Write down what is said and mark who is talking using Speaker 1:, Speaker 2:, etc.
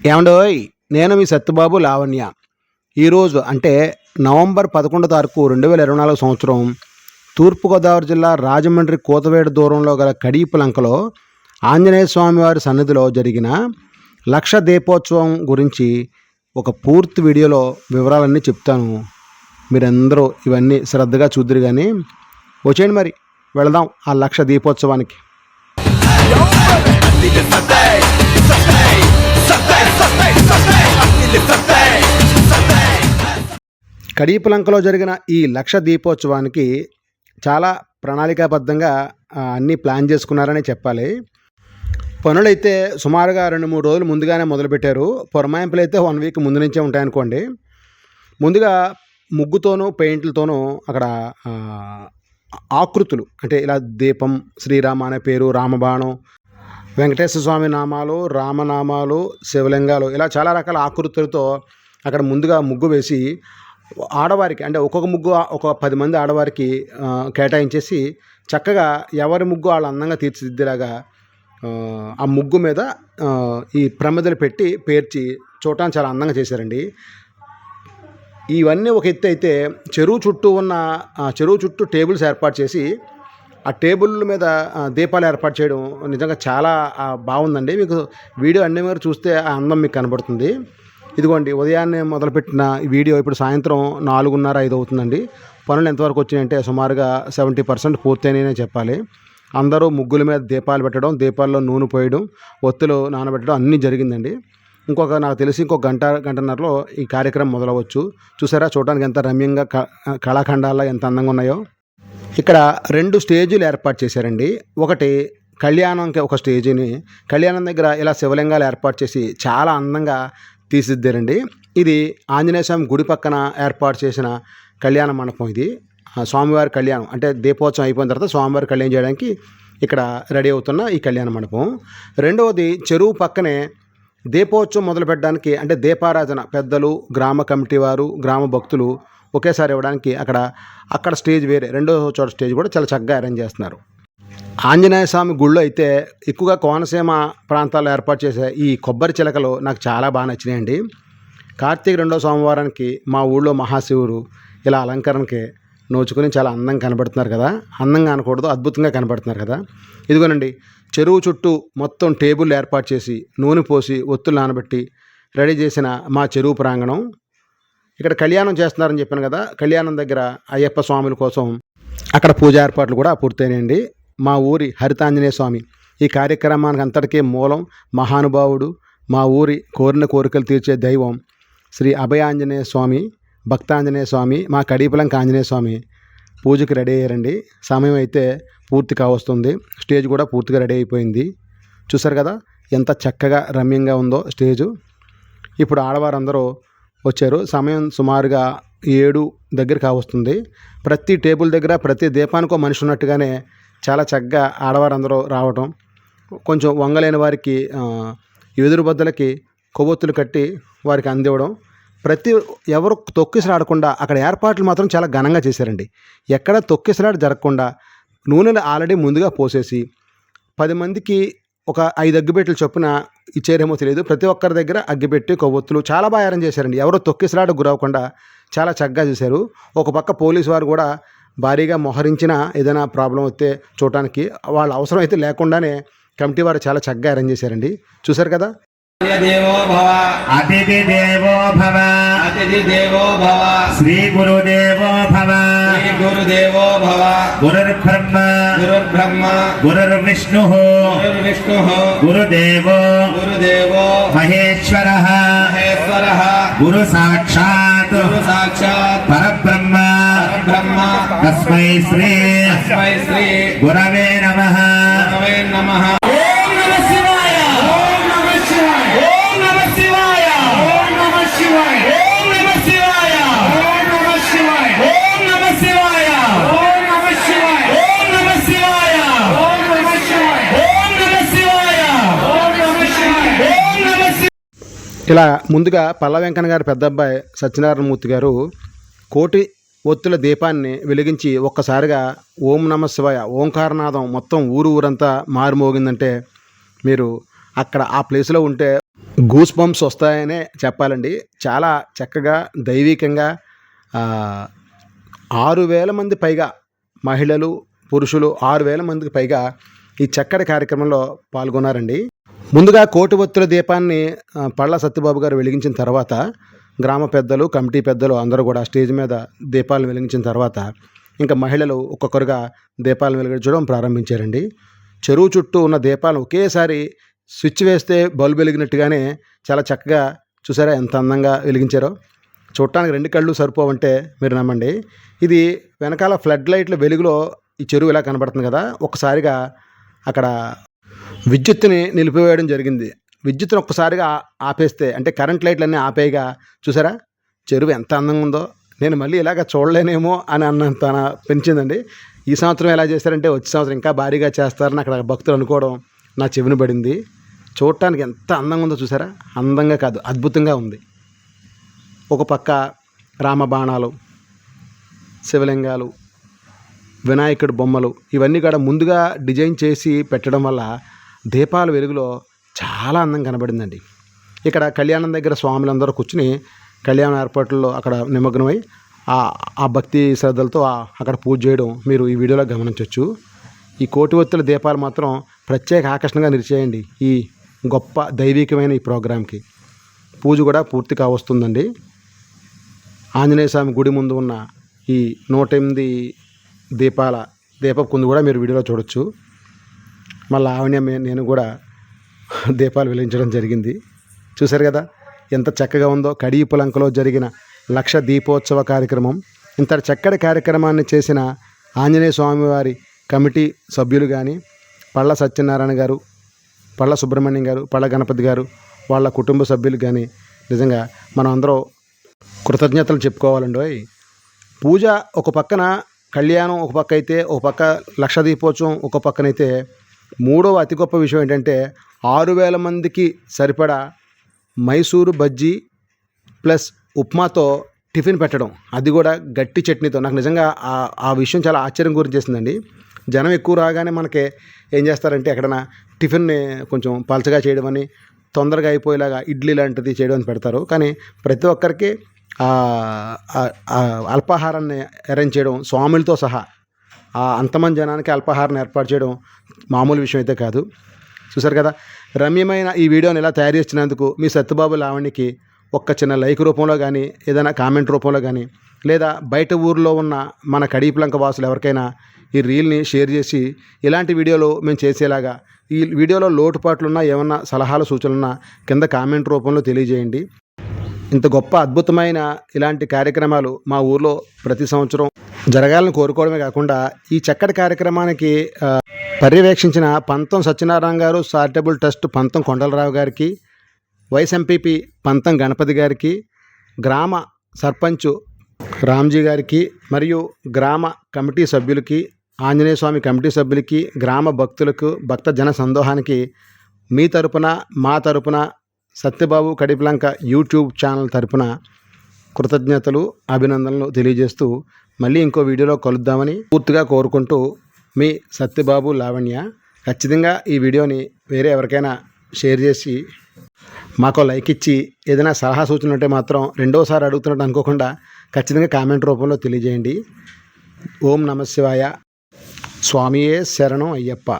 Speaker 1: ఏమండోయ్ నేను మీ సత్యబాబు లావణ్య ఈరోజు అంటే నవంబర్ పదకొండో తారీఖు రెండు వేల ఇరవై నాలుగు సంవత్సరం తూర్పుగోదావరి జిల్లా రాజమండ్రి కోతవేడు దూరంలో గల కడీపులంకలో ఆంజనేయ స్వామివారి సన్నిధిలో జరిగిన లక్ష దీపోత్సవం గురించి ఒక పూర్తి వీడియోలో వివరాలన్నీ చెప్తాను మీరందరూ ఇవన్నీ శ్రద్ధగా చూద్దరు కానీ వచ్చేయండి మరి వెళదాం ఆ లక్ష దీపోత్సవానికి కడీపులంకలో జరిగిన ఈ లక్ష దీపోత్సవానికి చాలా ప్రణాళికాబద్ధంగా అన్నీ ప్లాన్ చేసుకున్నారని చెప్పాలి. పనులైతే సుమారుగా రెండు మూడు రోజులు ముందుగానే మొదలుపెట్టారు. పురమాయింపులు అయితే వన్ వీక్ ముందు నుంచే ఉంటాయనుకోండి. ముందుగా ముగ్గుతోనూ పెయింట్లతోనూ అక్కడ ఆకృతులు అంటే ఇలా దీపం శ్రీరామ అనే పేరు రామబాణం వెంకటేశ్వర స్వామి నామాలు రామనామాలు శివలింగాలు ఇలా చాలా రకాల ఆకృతులతో అక్కడ ముందుగా ముగ్గు వేసి ఆడవారికి అంటే ఒక్కొక్క ముగ్గు ఒక పది మంది ఆడవారికి కేటాయించేసి చక్కగా ఎవరి ముగ్గు వాళ్ళు అందంగా తీర్చిదిద్దేలాగా ఆ, ముగ్గు మీద ఈ ప్రమిదలు పెట్టి పేర్చి చూడటానికి చాలా అందంగా చేశారండి. ఇవన్నీ ఒక ఎత్తు అయితే చెరువు చుట్టూ ఉన్న చెరువు చుట్టూ టేబుల్స్ ఏర్పాటు చేసి ఆ టేబుల్ మీద దీపాలు ఏర్పాటు చేయడం నిజంగా చాలా బాగుందండి. మీకు వీడియో అన్ని మీరు చూస్తే ఆ అందం మీకు కనబడుతుంది. ఇదిగోండి ఉదయాన్నే మొదలుపెట్టిన వీడియో ఇప్పుడు సాయంత్రం నాలుగున్నర ఐదు అవుతుందండి. పనులు ఎంతవరకు వచ్చినాయంటే సుమారుగా సెవెంటీ పర్సెంట్ పూర్తయినాయనే చెప్పాలి. అందరూ ముగ్గుల మీద దీపాలు పెట్టడం దీపాల్లో నూనె పోయడం ఒత్తులు నానబెట్టడం అన్నీ జరిగిందండి. ఇంకొక నాకు తెలిసి ఇంకొక గంట గంటన్నరలో ఈ కార్యక్రమం మొదలవచ్చు. చూసారా చూడడానికి ఎంత రమ్యంగా క కళాఖండాల్లో ఎంత అందంగా ఉన్నాయో. ఇక్కడ రెండు స్టేజీలు ఏర్పాటు చేశారండి. ఒకటి కళ్యాణంకి ఒక స్టేజీని కళ్యాణం దగ్గర ఇలా శివలింగాలు ఏర్పాటు చేసి చాలా అందంగా తీసిద్దారండి. ఇది ఆంజనేయ స్వామి గుడి పక్కన ఏర్పాటు చేసిన కళ్యాణ మండపం ఇది. స్వామివారి కళ్యాణం అంటే దీపోత్సవం అయిపోయిన తర్వాత స్వామివారి కళ్యాణం చేయడానికి ఇక్కడ రెడీ అవుతున్న ఈ కళ్యాణ మండపం. రెండవది చెరువు పక్కనే దీపోత్సవం మొదలు పెట్టడానికి అంటే దీపారాధన పెద్దలు గ్రామ కమిటీ వారు గ్రామ భక్తులు ఒకేసారి ఇవ్వడానికి అక్కడ అక్కడ స్టేజ్ వేరే రెండో చోట స్టేజ్ కూడా చాలా చక్కగా అరేంజ్ చేస్తున్నారు. ఆంజనేయ స్వామి గుళ్ళో అయితే ఎక్కువగా కోనసీమ ప్రాంతాల్లో ఏర్పాటు చేసే ఈ కొబ్బరి చిలకలు నాకు చాలా బాగా నచ్చినాయండి. కార్తీక రెండో సోమవారానికి మా ఊళ్ళో మహాశివుడు ఇలా అలంకరణకి నోచుకుని చాలా అందంగా కనబడుతున్నారు కదా అందంగా అనకూడదు అద్భుతంగా కనబడుతున్నారు కదా. ఇదిగోనండి చెరువు చుట్టూ మొత్తం టేబుల్ ఏర్పాటు చేసి నూనె పోసి ఒత్తులు నానబెట్టి రెడీ చేసిన మా చెరువు ప్రాంగణం ఇక్కడ కళ్యాణం చేస్తున్నారని చెప్పాను కదా కళ్యాణం దగ్గర అయ్యప్ప స్వాముల కోసం అక్కడ పూజ ఏర్పాట్లు కూడా పూర్తయినాయండి. మా ఊరి హరితాంజనేయ స్వామి ఈ కార్యక్రమానికి అంతటికీ మూలం మహానుభావుడు మా ఊరి కోరిన కోరికలు తీర్చే దైవం శ్రీ అభయాంజనేయ స్వామి భక్తాంజనేయ స్వామి మా కడీపులంక ఆంజనేయ స్వామి పూజకి రెడీ అయ్యారండి. సమయం అయితే పూర్తి కావస్తుంది. స్టేజ్ కూడా పూర్తిగా రెడీ అయిపోయింది. చూసారు కదా ఎంత చక్కగా రమ్యంగా ఉందో స్టేజు. ఇప్పుడు ఆడవారందరూ వచ్చారు. సమయం సుమారుగా ఏడు దగ్గర కావస్తుంది ప్రతి టేబుల్ దగ్గర ప్రతి దీపానికి ఒక మనిషి ఉన్నట్టుగానే చాలా చక్కగా ఆడవారందరూ రావటం. కొంచెం వంగలేని వారికి ఎదురు బద్దలకి కొవ్వొత్తులు కట్టి వారికి అందివ్వడం. ప్రతి ఎవరు తొక్కిసలాడకుండా అక్కడ ఏర్పాట్లు మాత్రం చాలా ఘనంగా చేశారండి. ఎక్కడ తొక్కిసలాట జరగకుండా నూనెలు ఆల్రెడీ ముందుగా పోసేసి పది మందికి ఒక ఐదు అగ్గిపెట్టెలు చొప్పున ఇచ్చారేమో తెలియదు. ప్రతి ఒక్కరి దగ్గర అగ్గిపెట్టి కొవ్వొత్తులు చాలా బాగా అరేంజ్ చేశారండి. ఎవరో తొక్కిసలాట గురవ్వకుండా చాలా చక్కగా చేశారు. ఒక పక్క పోలీసు వారు కూడా భారీగా మొహరించిన ఏదైనా ప్రాబ్లం వస్తే చూడటానికి వాళ్ళ అవసరం అయితే లేకుండానే కమిటీ వారు చాలా చక్కగా అరేంజ్ చేశారండి. చూశారు కదా?
Speaker 2: దేవో భవ.
Speaker 3: అతిథి దేవో భవ.
Speaker 2: అతిథి దేవో భవ.
Speaker 3: శ్రీ గురుదేవో భవ.
Speaker 2: శ్రీ గురుదేవో భవ
Speaker 3: గురుర్బ్రహ్మ
Speaker 2: గురుర్బ్రహ్మ
Speaker 3: గురుర్విష్ణు
Speaker 2: గురుర్విష్ణు
Speaker 3: గురుదేవో
Speaker 2: గురుదేవో
Speaker 3: మహేశ్వర
Speaker 2: మహేశ్వర
Speaker 3: గురు సాక్షాత్
Speaker 2: గురు సాక్షాత్
Speaker 3: పరబ్రహ్మ
Speaker 2: బ్రహ్మ
Speaker 3: తస్మై శ్రీ
Speaker 2: తస్మై శ్రీ
Speaker 3: గురవే నమ
Speaker 2: గురవే
Speaker 1: ఇలా ముందుగా పల్ల వెంకన్న గారి పెద్ద అబ్బాయి సత్యనారాయణమూర్తి గారు కోటి ఒత్తుల దీపాన్ని వెలిగించి ఒక్కసారిగా ఓం నమ శివాయ ఓంకారనాదం మొత్తం ఊరు ఊరంతా మారుమోగిందంటే మీరు అక్కడ ఆ ప్లేస్లో ఉంటే గూస్ బంప్స్ వస్తాయనే చెప్పాలండి. చాలా చక్కగా దైవికంగా ఆరు వేల మంది పైగా మహిళలు పురుషులు ఆరు వేల మందికి పైగా ఈ చక్కటి కార్యక్రమంలో పాల్గొన్నారండి. ముందుగా కోటి ఒత్తుల దీపాన్ని పళ్ళ సత్యబాబు గారు వెలిగించిన తర్వాత గ్రామ పెద్దలు కమిటీ పెద్దలు అందరూ కూడా స్టేజ్ మీద దీపాలను వెలిగించిన తర్వాత ఇంకా మహిళలు ఒక్కొక్కరుగా దీపాలను వెలిగించడం ప్రారంభించారండి. చెరువు చుట్టూ ఉన్న దీపాలను ఒకేసారి స్విచ్ వేస్తే బల్బు వెలిగినట్టుగానే చాలా చక్కగా చూసారా ఎంత అందంగా వెలిగించారో. చూడటానికి రెండు కళ్ళు సరిపోవంటే మీరు నమ్మండి. ఇది వెనకాల ఫ్లడ్ లైట్ల వెలుగులో ఈ చెరువు ఇలా కనబడుతుంది కదా. ఒకసారిగా అక్కడ విద్యుత్తుని నిలిపివేయడం జరిగింది. విద్యుత్తును ఒక్కసారిగా ఆపేస్తే అంటే కరెంట్ లైట్లన్నీ ఆపేయగా చూసారా? చెరువు ఎంత అందంగా ఉందో. నేను మళ్ళీ ఇలాగ చూడలేనేమో అని అన్నంత పెంచిందండి. ఈ సంవత్సరం ఎలా చేస్తారంటే వచ్చే సంవత్సరం ఇంకా భారీగా చేస్తారని అక్కడ భక్తులు అనుకోవడం నా చెవిని పడింది. చూడటానికి ఎంత అందంగా ఉందో చూసారా? అందంగా కాదు అద్భుతంగా ఉంది. ఒక పక్క రామబాణాలు శివలింగాలు వినాయకుడి బొమ్మలు ఇవన్నీ కూడా ముందుగా డిజైన్ చేసి పెట్టడం వల్ల దీపాల వెలుగులో చాలా అందం కనబడిందండి. ఇక్కడ కళ్యాణం దగ్గర స్వాములందరూ కూర్చుని కళ్యాణ ఏర్పాట్లలో అక్కడ నిమగ్నమై ఆ ఆ భక్తి శ్రద్ధలతో అక్కడ పూజ చేయడం మీరు ఈ వీడియోలో గమనించవచ్చు ఈ కోటివత్తుల దీపాలు మాత్రం ప్రత్యేక ఆకర్షణగా నిలిచేయండి ఈ గొప్ప దైవికమైన ఈ ప్రోగ్రాంకి. పూజ కూడా పూర్తి కావస్తుందండి. ఆంజనేయ స్వామి గుడి ముందు ఉన్న ఈ నూట ఎనిమిది దీపాల దీపపు కుందు కూడా మీరు వీడియోలో చూడొచ్చు. మళ్ళీ ఆవణ్య నేను కూడా దీపాలు వెలిగించడం జరిగింది. చూశారు కదా? ఎంత చక్కగా ఉందో కడియపులంకలో జరిగిన లక్ష దీపోత్సవ కార్యక్రమం. ఇంత చక్కటి కార్యక్రమాన్ని చేసిన ఆంజనేయ స్వామివారి కమిటీ సభ్యులు కానీ పళ్ళ సత్యనారాయణ గారు పళ్ళ సుబ్రహ్మణ్యం గారు పళ్ళ గణపతి గారు వాళ్ళ కుటుంబ సభ్యులు కానీ నిజంగా మనం అందరూ కృతజ్ఞతలు చెప్పుకోవాలండి. పూజ ఒక పక్కన కళ్యాణం ఒక పక్క అయితే ఒక పక్క లక్ష దీపోత్సవం ఒక పక్కనైతే మూడవ అతి గొప్ప విషయం ఏంటంటే ఆరు వేల మందికి సరిపడా మైసూరు బజ్జీ ప్లస్ ఉప్మాతో టిఫిన్ పెట్టడం. అది కూడా గట్టి చట్నీతో. నాకు నిజంగా ఆ విషయం చాలా ఆశ్చర్యం గురి చేసిందండి జనం ఎక్కువ రాగానే మనకి ఏం చేస్తారంటే ఎక్కడైనా టిఫిన్ని కొంచెం పలచగా చేయడం అని తొందరగా అయిపోయేలాగా ఇడ్లీ లాంటిది చేయడం అని పెడతారు. కానీ ప్రతి ఒక్కరికి అల్పాహారాన్ని అరేంజ్ చేయడం స్వాములతో సహా అంతమంది జనానికి అల్పాహారాన్ని ఏర్పాటు చేయడం మామూలు విషయం అయితే కాదు. చూసారు కదా? రమ్యమైన ఈ వీడియోని ఇలా తయారు చేసినందుకు మీ సత్యబాబు లావణ్యకి ఒక్క చిన్న లైక్ రూపంలో కానీ ఏదైనా కామెంట్ రూపంలో కానీ లేదా బయట ఊర్లో ఉన్న మన కడీపులంక వాసులు ఎవరికైనా ఈ రీల్ని షేర్ చేసి ఇలాంటి వీడియోలు మేము చేసేలాగా ఈ వీడియోలో లోటుపాట్లున్నా ఏమన్నా సలహాలు సూచనలున్నా కింద కామెంట్ రూపంలో తెలియజేయండి. ఇంత గొప్ప అద్భుతమైన ఇలాంటి కార్యక్రమాలు మా ఊర్లో ప్రతి సంవత్సరం జరగాలని కోరుకోవడమే కాకుండా ఈ చక్కటి కార్యక్రమానికి పర్యవేక్షించిన పంతం సత్యనారాయణ గారు చారిటబుల్ ట్రస్ట్ పంతం కొండలరావు గారికి వైస్ ఎంపీపీ పంతం గణపతి గారికి గ్రామ సర్పంచ్ రామ్జీ గారికి మరియు గ్రామ కమిటీ సభ్యులకి ఆంజనేయ స్వామి కమిటీ సభ్యులకి గ్రామ భక్తులకు భక్త జన సందోహానికి మీ తరపున మా తరపున సత్యబాబు కడిపిలంక యూట్యూబ్ ఛానల్ తరపున కృతజ్ఞతలు అభినందనలు తెలియజేస్తూ మళ్ళీ ఇంకో వీడియోలో కలుద్దామని పూర్తిగా కోరుకుంటూ మీ సత్యబాబు లావణ్య ఖచ్చితంగా ఈ వీడియోని వేరే ఎవరికైనా షేర్ చేసి మాకు లైక్ ఇచ్చి ఏదైనా సలహా సూచన ఉంటే మాత్రం రెండోసారి అడుగుతున్నట్టు అనుకోకుండా ఖచ్చితంగా కామెంట్ రూపంలో తెలియజేయండి. ఓం నమ శివాయ. స్వామియే శరణం అయ్యప్ప.